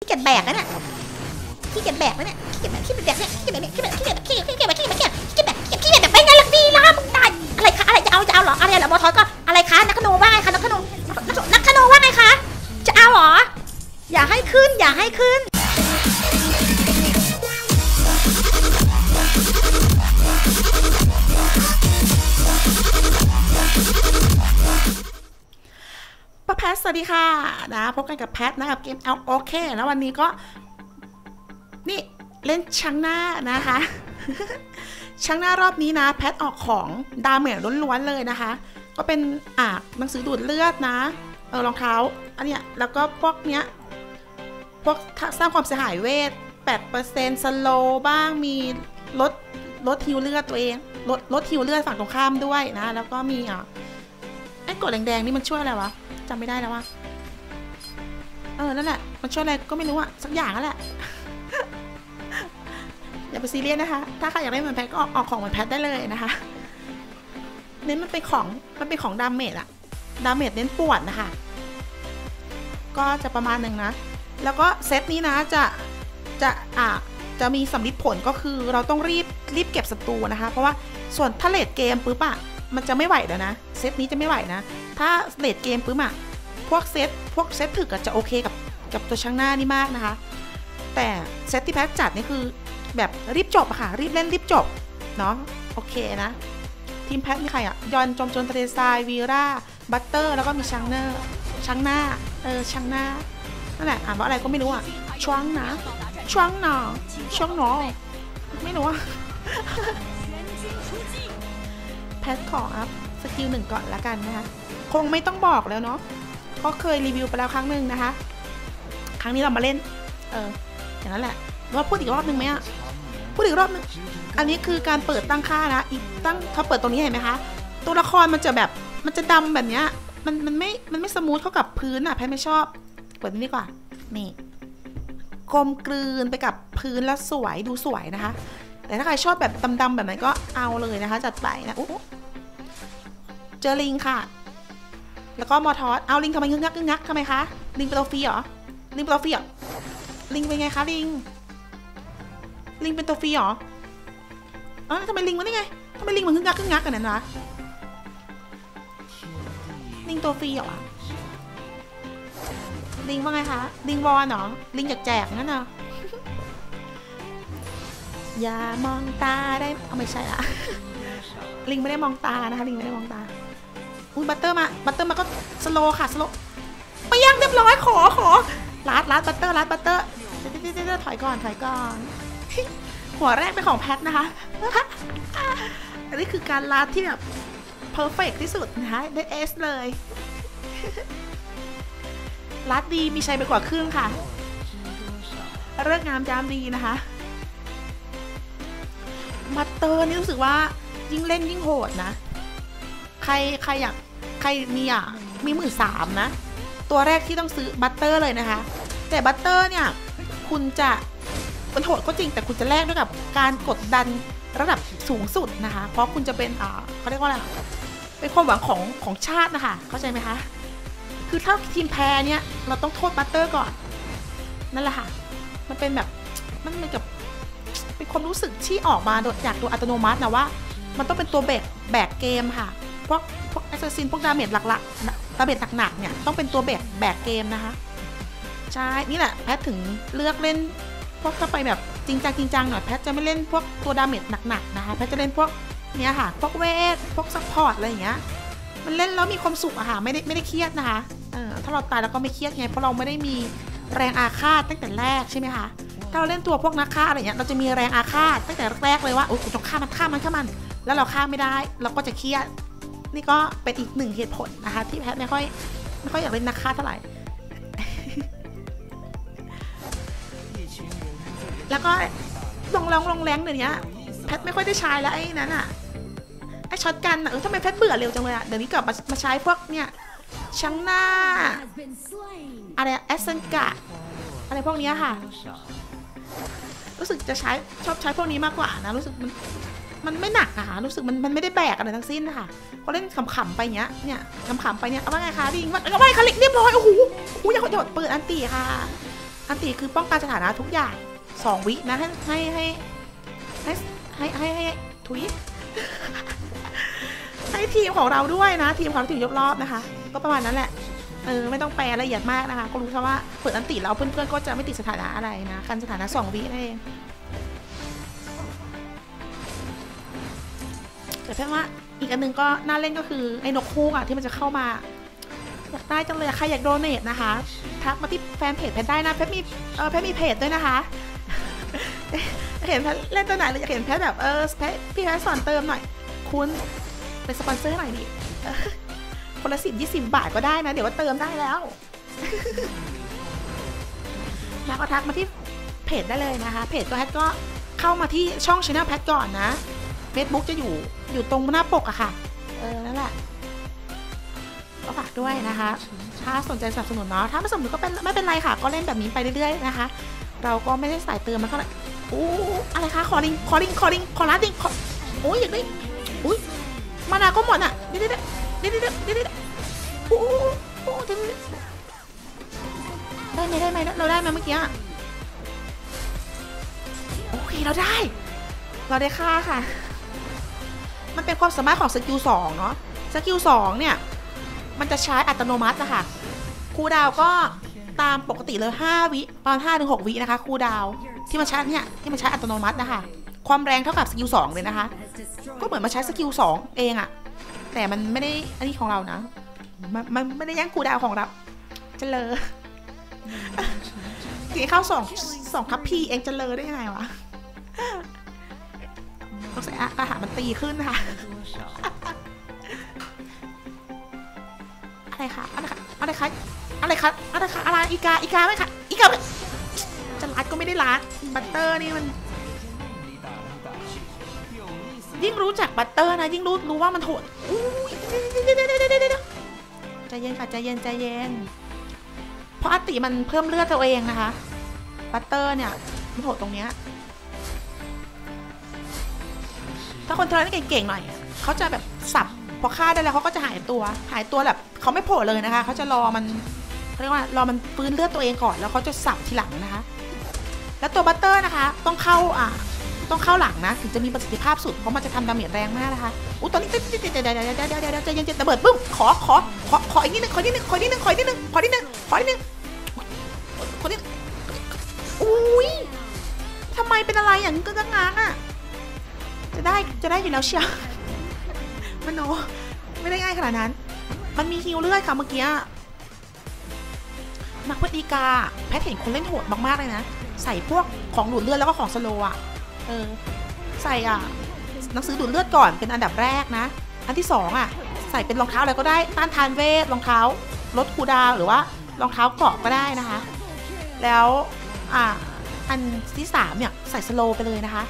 ขี้เกียจแบกนะเนี่ยขี้เกียจแบกนะเนี่ยขี้เกียจแบกขี้เกียจแบกนี่ยขี้เกียจแบกขี้เกียจแบกขี้เกียจแบกขี้เกียจแบกขี้เกียจแบกขี้เกียจแบกขี้เกียจแบกไปไงล่ะดีล่ะมึงได้อะไรคะอะไรจะเอาจะเอาหรออะไรหรอมอทอยก็อะไรคะนักขนมว่าไงคะนักขนมนักขนมว่าไงคะจะเอาหรออย่าให้ขึ้นอย่าให้ขึ้น ป้าแพทสวัสดีค่ะนะพบกันกับแพทนะครับเกมเอาโอเคแล้ววันนี้ก็ นี่เล่นชังหน้านะคะชังหน้ารอบนี้นะ แพทออกของดาเมจล้วนๆเลยนะคะ ก็เป็นอ่าหนังสือดูดเลือดนะเออรองเท้าอันเนี้ยแล้วก็พวกเนี้ยพวกสร้างความเสียหายเวท8%สโลบ้างมีลดลดฮิวเลือดตัวเองลดลดฮิวเลือดฝั่งตรงข้ามด้วยนะ แล้วก็มีอะไอ้กดแดงๆนี่มันช่วยอะไรวะ จำไม่ได้แล้วว่าเออ นั่นแหละ มันช่วยอะไรก็ไม่รู้อะสักอย่างนั่นแหละ อย่าไปซีเรียสนะคะ ถ้าใครอยากได้เหมือนแพทก็ออกของเหมือนแพทได้เลยนะคะเน้นมันเป็นของ มันเป็นของดาเมจอะดาเมจเน้นปวดนะคะ ก็จะประมาณหนึ่งนะ แล้วก็เซตนี้นะจะ จะอะจะมีสำลิดผลก็คือเราต้องรีบรีบเก็บศัตรูนะคะ เพราะว่าส่วนถ้าเลดเกมปุ๊บอะมันจะไม่ไหวแล้วนะ เซตนี้จะไม่ไหวนะ ถ้าเลดเกมปุ๊บอะพวกเซตพวกเซตถึกอะจะโอเคกับกับตัวช่างหน้านี่มากนะคะ แต่เซตที่แพทจัดนี่คือแบบรีบจบอะค่ะ รีบเล่นรีบจบ เนาะโอเคนะ ทีมแพทมีใครอะยอนจอมโจนทะเลทรายวีราบัตเตอร์ แล้วก็มีชังเนอร์ชังหน้า เออชังหน้านั่นแหละอ่านว่าอะไรก็ไม่รู้อะช่วงนะช่วงหนอช่วงหนอไม่รู้อะแพทขออัพสกิลหนึ่งก่อนละกันนะคะ คงไม่ต้องบอกแล้วเนาะเพราะเคยรีวิวไปแล้วครั้งหนึ่งนะคะ ครั้งนี้เรามาเล่น เอออย่างนั้นแหละว่าพูดอีกรอบนึงไหมอะพูดอีกรอบนึงอันนี้คือการเปิดตั้งค่านะอีกตั้งเขาเปิดตรงนี้เห็นไหมคะ ตัวละครมันจะแบบมันจะดำแบบเนี้ยมันมันไม่มันไม่สมูทเข้ากับพื้นอะแพทไม่ชอบเปิดนี่ดีกว่านี่กลมกลืนไปกับพื้นแล้วสวยดูสวยนะคะ แต่ถ้าใครชอบแบบดำๆแบบนั้นก็เอาเลยนะคะ จัดไปนะอู้เจอลิงค่ะ แล้วก็มอทอสเอาลิงทำไมงึกงักงึกงักทำไมคะ ลิงเป็นตัวฟรีเหรอ ลิงเป็นตัวฟรีเหรอ ลิงเป็นไงคะลิง ลิงเป็นตัวฟรีเหรออ๋อทำไมลิงมันได้ไงทำไมลิงมันงึกงักงึกงักกันนั้นวะลิงตัวฟรีเหรอลิงว่าไงคะ ลิงวอนเหรอ ลิงอยากแจกงั้นเหรออย่ามองตาได้เอาไม่ใช่ละลิงไม่ได้มองตานะคะ ลิงไม่ได้มองตา อุ้ยบัตเตอร์มาบัตเตอร์มาก็สโลค่ะสโลไปยังเรียบร้อยขอขอลัดลัดบัตเตอร์ลัดบัตเตอร์เดี๋ยวเดี๋ยวเดี๋ยวถอยก่อนถอยก่อนหัวแรกเป็นของแพทนะคะ อันนี้คือการลัดที่แบบเพอร์เฟกที่สุดนะคะได้เอสเลยลัดดีมีชัยไปกว่าครึ่งค่ะเรื่องงามยามดีนะคะบัตเตอร์นี่รู้สึกว่ายิ่งเล่นยิ่งโหดนะ ใครใครอยาก ใครมีอะ มีหมื่นสามนะ ตัวแรกที่ต้องซื้อบัตเตอร์เลยนะคะ แต่บัตเตอร์เนี่ย คุณจะมันโหดก็จริงแต่คุณจะแลกด้วยกับการกดดันระดับสูงสุดนะคะ เพราะคุณจะเป็นอ่าเขาเรียกว่าอะไรเป็นความหวังของของชาตินะคะ เข้าใจไหมคะ คือถ้าทีมแพ้เนี่ย เราต้องโทษบัตเตอร์ก่อน นั่นแหละค่ะ มันเป็นแบบมันเหมือนกับเป็นความรู้สึกที่ออกมาจากตัวอัตโนมัตินะว่า มันต้องเป็นตัวแบกแบกเกมค่ะพวกพวกแอ สซัสซินพวกดาเมจหลักๆดาเมจหนักๆเนี่ยต้องเป็นตัวแบกแบกเกมนะคะ ใช่ นี่แหละแพทถึงเลือกเล่นพวกถ้าไปแบบจริงจังจริงจังหน่อยแพทจะไม่เล่นพวกตัวดาเมจหนักๆนะคะแพทจะเล่นพวกเนี้ยค่ะพวกเวทพวกซัพพอร์ตอะไรอย่างเงี้ยมันเล่นแล้วมีความสุขอะค่ะไม่ได้ไม่ได้เครียดนะคะเออถ้าเราตายเราก็ไม่เครียดไงเพราะเราไม่ได้มีแรงอาฆาตตั้งแต่แรกใช่ไหมคะถ้าเราเล่นตัวพวกนักฆ่าอะไรเงี้ยเราจะมีแรงอาฆาตตั้งแต่แรกเลยว่าโอ้กูต้องฆ่ามันฆ่ามันฆ่ามัน แล้วเราฆ่าไม่ได้ เราก็จะเครียด นี่ก็เป็นอีกหนึ่งเหตุผลนะคะ ที่แพทไม่ค่อยไม่ค่อยอยากเล่นนักฆ่าเท่าไหร่ แล้วก็ลงแรงลงแรงเดี๋ยวนี้แพทไม่ค่อยได้ใช้แล้วไอ้นั้นอะไอ้ช็อตกันอะเออทำไมแพทเบื่อเร็วจังเลยอะเดี๋ยวนี้กลับมามาใช้พวกเนี่ยชังหน้า อะไรแอสเซนกะ อะไรพวกนี้ค่ะ รู้สึกจะใช้ชอบใช้พวกนี้มากกว่านะ รู้สึกมัน มันไม่หนักอะค่ะรู้สึกมันมันไม่ได้แบกอะไรทั้งสิ้นนะคะเขาเล่นขำๆไปเนี้ยเนี่ยขำๆไปเนี้ยเอาว่าไงคะดิงว่าเอาว่าไงคะล็กเรียบร้อยโอ้โหโอ้โหอย่าอย่าเปิดอันตีค่ะ อันติคือป้องกันสถานะทุกอย่างสองวินะให้ให้ให้ให้ให้ให้ให้ทุยให้ทีมของเราด้วยนะ ทีมของเราถึงยกรอบนะคะ ก็ประมาณนั้นแหละเออไม่ต้องแปลละเอียดมากนะคะ ก็รู้แค่ว่าเปิดอันติแล้วเพื่อนๆก็จะไม่ติดสถานะอะไรนะกันสถานะสองวินั่นเอง แต่แค่ว่าอีกอันหนึงก็น่าเล่นก็คือไอ้นกคู่อะที่มันจะเข้ามาอยากได้จังเลยใครอยากโดเนทนะคะทักมาที่แฟนเพจแพทได้นะแพทมีเออแพทมีเพจด้วยนะคะเห็นแพทเล่นตัวไหนเลยอยากเห็นแพทแบบเออแพทพี่แพทสอนเติมหน่อย คุณเป็นสปอนเซอร์หน่อยดิคนละสิบยี่สิบบาทก็ได้นะ เดี๋ยวว่าเติมได้แล้วแล้วก็ทักมาที่เพจได้เลยนะคะ เพจก็แพทก็เข้ามาที่ช่องช anel แพทก่อนนะ Facebook จะอยู่อยู่ตรงหน้าปกอะค่ะ เออนั่นแหละก็ฝากด้วยนะคะ ถ้าสนใจสนับสนุนเนาะ ถ้าไม่สนับสนุนก็เป็นไม่เป็นไรค่ะ ก็เล่นแบบนี้ไปเรื่อยๆนะคะ เราก็ไม่ได้สายเติมมันเท่าไหร่อู้อะไรคะขอลิงขอลิงขอลิงขอลัดลิงขอโอ้ยอยากได้อุ้ยมานาก็หมดอะเดี๋ยวเดี๋ยวเดี๋ยวเดี๋ยวเดี๋ยวเดี๋ยวโอ้โอ้เดี๋ยวได้ไหมได้ไหมเราได้ไหมเมื่อกี้ โอเค เราได้ เราได้ค่าค่ะ มันเป็นความสามารถของสกิลสองเนาะสกิลสองเนี่ย มันจะใช้อัตโนมัตินะคะครูดาวก็ตามปกติเลย5วิประมาณ5ถึง6วินะคะครูดาวที่มันใช้เนี่ยที่มันใช้อัตโนมัตินะคะความแรงเท่ากับสกิลสองเลยนะคะ ก็เหมือนมาใช้สกิลสองเองอะแต่มันไม่ได้อันนี้ของเรานะ มันมันไม่ได้แย่งครูดาวของเราเจเลอตีเข้าสองสองทับพีเองเจเลอได้ยังไงวะ ต้องใส่อาหารมันตีขึ้นค่ะ อะไรคะ อะไรคะ อะไรคะ อะไรคะ อะไรคะอะไรอีกา อีกาไหมคะ อีกาไหมจะรัดก็ไม่ได้รัด บัตเตอร์นี่มัน ยิ่งรู้จักบัตเตอร์นะ ยิ่งรู้รู้ว่ามันโหดอุ้ยใจเย็นค่ะ ใจเย็น ใจเย็น เพราะอติมันเพิ่มเลือดตัวเองนะคะ บัตเตอร์เนี่ย มันโหดตรงเนี้ย ถ้าคนเทรนเก่งๆหน่อยอะเขาจะแบบสับพอฆ่าได้แล้วเขาก็จะหายตัว หายตัวแบบเขาไม่โผล่เลยนะคะเขาจะรอมันเขาเรียกว่ารอมันฟื้นเลือดตัวเองก่อนแล้วเขาจะสับทีหลังนะคะ แล้วตัวบัตเตอร์นะคะ ต้องเข้าอะต้องเข้าหลังนะ ถึงจะมีประสิทธิภาพสุด เพราะมันจะทำดาเมจแรงมากนะคะอู้ตอนนี้เดี๋ยวเดี๋ยวเดี๋ยวเดี๋ยวเดี๋ยวเดี๋ยวเดี๋ยวใจเย็นๆระเบิดปุ๊บขอขอขอขออีกนิดนึงขอนิดนึงขอนิดนึงขอนิดนึงขอนิดนึงขอนิดนึงขอนิดนึงอุ้ยทำไมเป็นอะไรอย่างนี้ก็ง้างอะจะ ได้จะได้อยู่แล้วเชียวมโนไม่ได้ง่ายขนาดนั้น มันมีฮิวเลือดค่ะเมื่อกี้นักเวทอีกาแพทเห็นคนเล่นโหดมากๆเลยนะ ใส่พวกของดูดเลือดแล้วก็ของสโลอะ เออ ใส่อะหนังสือดูดเลือดก่อนเป็นอันดับแรกนะ อันที่สองอะ ใส่เป็นรองเท้าอะไรก็ได้ต้านทานเวทรองเท้าลดคูดาวหรือว่ารองเท้าเกาะก็ได้นะคะ แล้วอะอันที่สามเนี่ยใส่สโลไปเลยนะคะ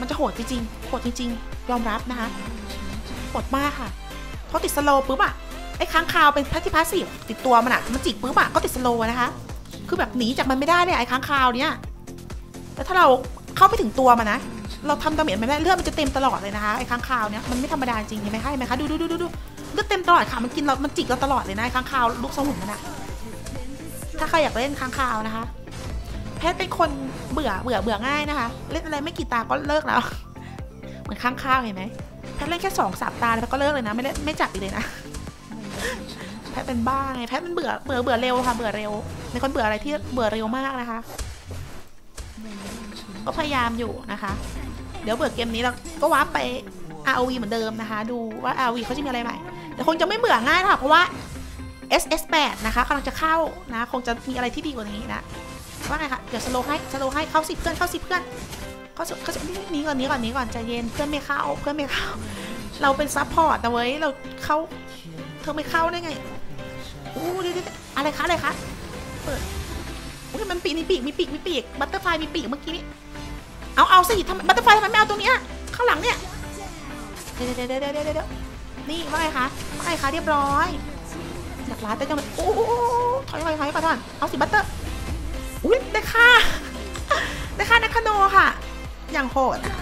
มันจะโหดจริงๆโหดจริงๆ ยอมรับนะคะโหดมากค่ะพอติดสโลว์ปุ๊บอะไอ้ค้างคาวเป็นพทที่พาสีติดตัวมันอะมันจิกปุ๊บอะก็ติดสโลว์นะคะ คือแบบหนีจากมันไม่ได้เลยไอ้ค้างคาวเนี้ยแล้วถ้าเราเข้าไปถึงตัวมันนะ เราทำดาเมจไม่ได้เลือดมันจะเต็มตลอดเลยนะคะไอ้ค้างคาวเนี้ยมันไม่ธรรมดาจริงเห็นไหมคะเห็นไหมคะดูดูดูดูดูเลือดเต็มตลอดค่ะมันกินเรา มันจิกเราตลอดเลยนะไอ้ค้างคาวลูกสมุนมันอะถ้าใครอยากเล่นค้างคาวนะคะ แพทเป็นคนเบื่อเบื่อเบื่อง่ายนะคะ เล่นอะไรไม่กี่ตาก็เลิกแล้ว เหมือนค้างคาวเห็นไหมแพทเล่นแค่สองสามตาแล้วก็เลิกเลยนะ ไม่เล่นไม่จับอีกเลยนะแพทเป็นบ้าไงแพทมันเบื่อเบื่อเบื่อเร็วค่ะเบื่อเร็วเป็นคนเบื่ออะไรที่เบื่อเร็วมากนะคะ ก็พยายามอยู่นะคะ เดี๋ยวเบื่อเกมนี้เราก็วาร์ปไป ROV เหมือนเดิมนะคะ ดูว่า ROV เขาจะมีอะไรใหม่แต่คงจะไม่เบื่อง่ายค่ะเพราะว่า SS8 นะคะกำลังจะเข้านะ คงจะมีอะไรที่ดีกว่านี้นะ ว่าไงคะเดี๋ยวสโลให้สโลให้เข้าสิเพื่อนเข้าสิเพื่อนเข้าสิเข้าสินี้ก่อนนี้ก่อนนี้ก่อนใจเย็นเพื่อนไม่เข้าเพื่อนไม่เข้า เราเป็นซัพพอร์ตนะเว้ยเราเข้าเธอไม่เข้าได้ไงอู้เดี๋ยวๆอะไรคะอะไรคะเปิดอุ้ยมันปีกมีปีกมีปีกมีปีกบัตเตอร์ไฟมีปีกเมื่อกี้นี้เอาเอาสิทำบัตเตอร์ไฟทำไมไม่เอาตรงเนี้ยข้างหลังเนี่ยเดี๋ยวเดี๋ยวเดี๋ยวเดี๋ยวเดี๋ยวนี่ว่าไงคะว่าไงคะเรียบร้อยอยากร้านแต่จังเลยโอ้โหถอยถอยถอยก่อนเอาสิบัตเตอร์ อุ้ยได้ค่าได้ค่านักคโนค่ะ อย่างโหดอะ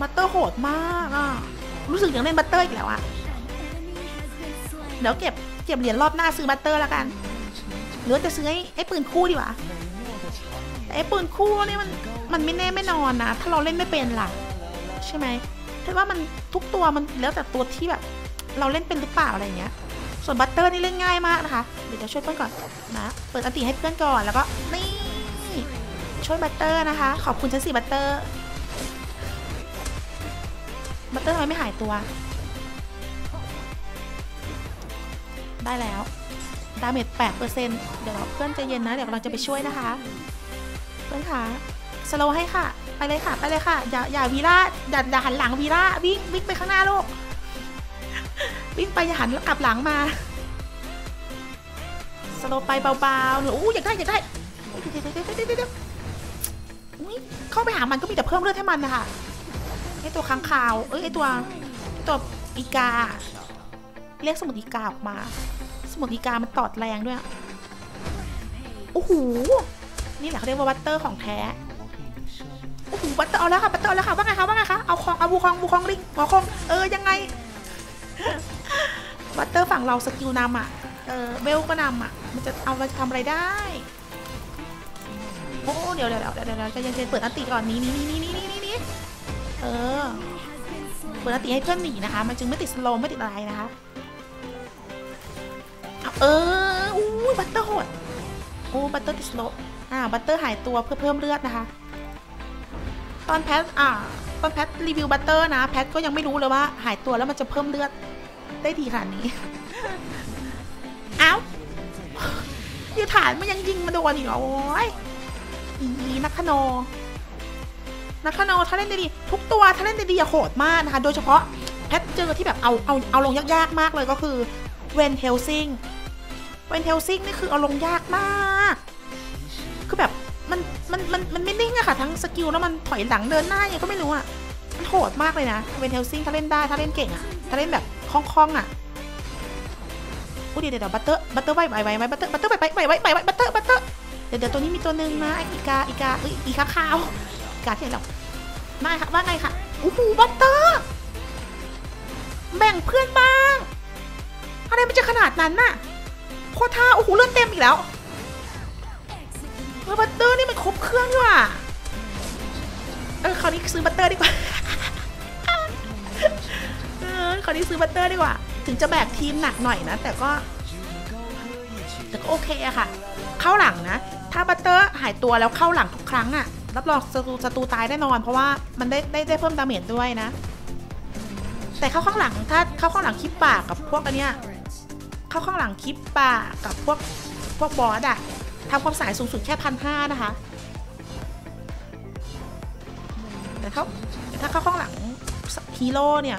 บัตเตอร์โหดมากอะรู้สึกอยากเล่นบัตเตอร์อีกแล้วอะเดี๋ยวเก็บเก็บเหรียญรอบหน้าซื้อบัตเตอร์แล้วกัน หรือจะซื้อไอ้ไอ้ปืนคู่ดีกว่าแต่ไอ้ปืนคู่นี่มันมันไม่แน่ไม่นอนนะถ้าเราเล่นไม่เป็นล่ะ ใช่ไหมแต่ว่ามันทุกตัวมันแล้วแต่ตัวที่แบบ เราเล่นเป็นหรือเปล่าอะไรเงี้ย ส่วนบัตเตอร์นี่เล่นง่ายมากนะคะ เดี๋ยวจะช่วยเพื่อนก่อนนะ เปิดอันติให้เพื่อนก่อนแล้วก็นี่ช่วยบัตเตอร์นะคะ ขอบคุณชั้นสี่บัตเตอร์บัตเตอร์ทำไมไม่หายตัว ได้แล้วดาเมจ8%เดี๋ยวเพื่อนใจเย็นนะ เดี๋ยวเราจะไปช่วยนะคะ เพื่อนคะสโลให้ค่ะ ไปเลยค่ะ ไปเลยค่ะ อย่าอย่าวีล่าอย่าอย่าหันหลังวีล่าวิ่งวิ่งไปข้างหน้าลูก วิ่งไปอย่าหันกลับหลังมาสโลไปเบาๆหนูอู้อยากได้อยากได้เดี๋ยวเดี๋ยวเดี๋ยวเดี๋ยวเดี๋ยวอุ๊ยเข้าไปหามันก็มีแต่เพิ่มเลือดให้มันนะคะไอตัวค้างคาว เอ้ยไอตัวไอตัวอีกา เรียกสมุดอีกาออกมา สมุดอีกามันตอดแรงด้วยอะโอ้โหนี่แหละเขาเรียกว่าบัตเตอร์ของแท้โอ้โหบัตเตอร์เอาแล้วค่ะบัตเตอร์เอาแล้วค่ะว่าไงคะว่าไงคะเอาของเอาบูคองบูคองลิงหมอคองเออยังไง บัตเตอร์ฝั่งเราสกิลนำอะ เออเบลก็นำอะ มันจะเอามาทำอะไรได้ โอ้เดี๋ยวเดี๋ยวเดี๋ยวเดี๋ยวเดี๋ยวจะเย็นเปิดอันติก่อนนี้นี่นี่นี่นี่นี่นี่เออ เปิดอันติให้เพื่อนหนีนะคะ มันจึงไม่ติดสโลว์ไม่ติดอะไรนะคะเออออู้บัตเตอร์โหด โอ้บัตเตอร์ติดสโลอ่า บัตเตอร์หายตัวเพื่อเพิ่มเลือดนะคะ ตอนแพทอ่า ตอนแพทรีวิวบัตเตอร์นะ แพทก็ยังไม่รู้เลยว่าหายตัวแล้วมันจะเพิ่มเลือด ได้ดีขนาดนี้ เอ้าอย่ฐานมันยังยิงมาโดนอีกเหรอ โอ้ยอีนักขโนนักขโนถ้าเล่นได้ดีทุกตัวถ้าเล่นได้ดีอะโหดมากนะคะ โดยเฉพาะแพทเจอที่แบบเอาเอาเอาลงยากๆมากเลยก็คือเวนเฮลซิงเวนเฮลซิงนี่คือเอาลงยากมาก คือแบบมันมันมันมันไม่นิ่งอะค่ะ ทั้งสกิลแล้วมันถอยหลังเดินหน้ายังก็ไม่รู้อะมันโหดมากเลยนะเวนเฮลซิงถ้าเล่นได้ถ้าเล่นเก่งอะถ้าเล่นแบบ คล่องๆอะอุ้ยเดี๋ยวเดี๋ยวบัตเตอร์บัตเตอร์ไว้ไว้ไว้ไว้บัตเตอร์บัตเตอร์ไว้ไว้ไว้ไว้ไว้บัตเตอร์บัตเตอร์เดี๋ยวเดี๋ยวตัวนี้มีตัวหนึ่งนะอีกาอีกาเอ้ยอีกาขาวอีกาที่ไหนหรอไม่ค่ะว่าไงค่ะโอ้โหบัตเตอร์แบ่งเพื่อนบ้างอะไรมันจะขนาดนั้นน่ะโคท่าโอ้โหเลื่อดเต็มอีกแล้วเออบัตเตอร์นี่มันครบเครื่องด้วยว่ะเออคราวนี้ซื้อบัตเตอร์ดีกว่า เออคราวนี้ซื้อบัตเตอร์ดีกว่า ถึงจะแบกทีมหนักหน่อยนะ แต่ก็ แต่ก็โอเคอะค่ะ เข้าหลังนะ ถ้าบัตเตอร์หายตัวแล้วเข้าหลังทุกครั้งอะรับรองศัตรูศัตรูตายแน่นอน เพราะว่ามันได้ได้ได้เพิ่มดาเมจด้วยนะ แต่เข้าข้างหลังถ้าเข้าข้างหลังคลิปปากกับพวกอันเนี้ยเข้าข้างหลังคลิปปากกับพวกพวกบอสอะทำความสายสูงสุดแค่พันห้านะคะ แต่ถ้าแต่ถ้าเข้าข้างหลังฮีโร่เนี่ย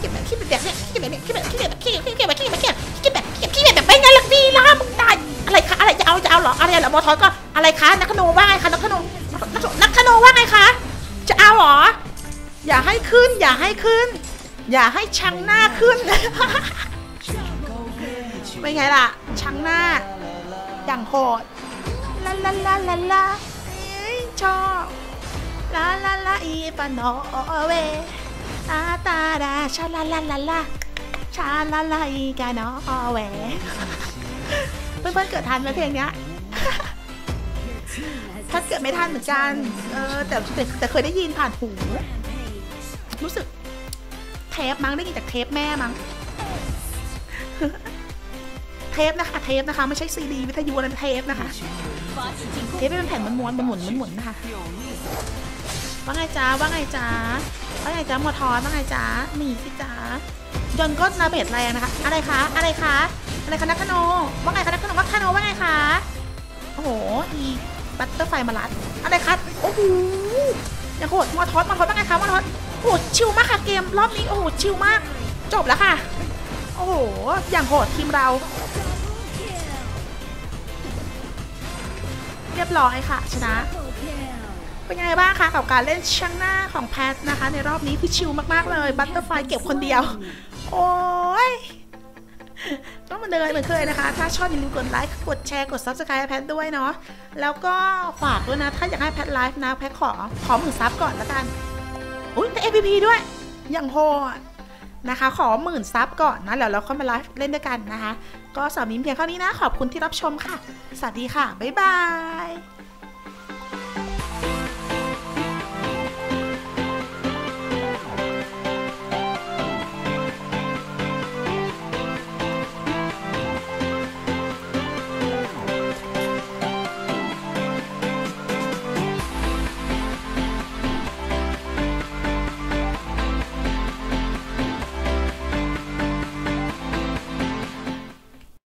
เกียแบบขี้แบบเนี่ยขี้แบบเนี่ขี้แบบขี้แบบขี้แบบขี้แบบขี้แบบขี้แบบขี้แบบแบบไม่งั้นหรอกดีล่ะมึงตายอะไรคะอะไรจะเอาจะเอาหรออะไรหรอมอทอก็อะไรคะนักขนมว่าไงคะนักขนมนักขนมว่าไงคะจะเอาหรออย่าให้ขึ้น อย่าให้ขึ้น อย่าให้ชังหน้าขึ้นไป็ไงล่ะชังหน้าอย่างโหดลาลาลาลาลาชอบลาลาลาอีปานอเว ตาตาดาชาลาลาลาลาชาลาลาอีกานอเวเพื่อนๆเกิดทันไหมเพลงเนี้ยถ้าเกิดไม่ทันเหมือนกัน เออแต่แต่แต่เคยได้ยินผ่านหู รู้สึกเทปมั้งได้ยินจากเทปแม่มั้ง เทปนะคะ เทปนะคะ ไม่ใช่ซีดีวิทยุอะไรเทปนะคะ เทปเป็นแผ่นมันม้วนๆหมุนๆหมุนนะคะ ว่าไงจ้าว่าไงจ้าว่าไงจ้ามอทอนว่าไงจ้าหนีสิจ้ายนก็นาเบตแรงนะคะ อะไรคะ อะไรคะ อะไรคะนักคโนว่าไงคะนักคโนว่าคโนว่าไงคะ โอ้โห อีบัตเตอร์ไฟมาลัด อะไรคะ โอ้โหอย่าโหดมอทอนมอทอนว่าไงคะมอทอนโอ้โหชิลมากค่ะเกมรอบนี้โอ้โหชิลมาก จบแล้วค่ะ โอ้โห อย่างโหดทีมเรา เรียบร้อยค่ะ ชนะ เป็นยังไงบ้างคะกับการเล่นช่างหน้าของแพทนะคะ ในรอบนี้คือชิลมากๆเลยบัตเตอร์ไฟเก็บคนเดียว โอ้ยต้องมาเดินเหมือนเคยนะคะ ถ้าชอบอย่าลืมกดไลค์กดแชร์กด subscribe แพทด้วยเนาะแล้วก็ฝากด้วยนะ ถ้าอยากให้แพทไลฟ์นะแพทขอขอหมื่นซับก่อนละกันอุ้ยแต่ MVP ด้วย อย่างโหดนะคะ ขอหมื่นซับก่อนนะแล้วเราค่อยมาไลฟ์เล่นด้วยกันนะคะ ก็สำหรับนิ้เพียงเท่านี้นะ ขอบคุณที่รับชมค่ะ สวัสดีค่ะ บ๊ายบาย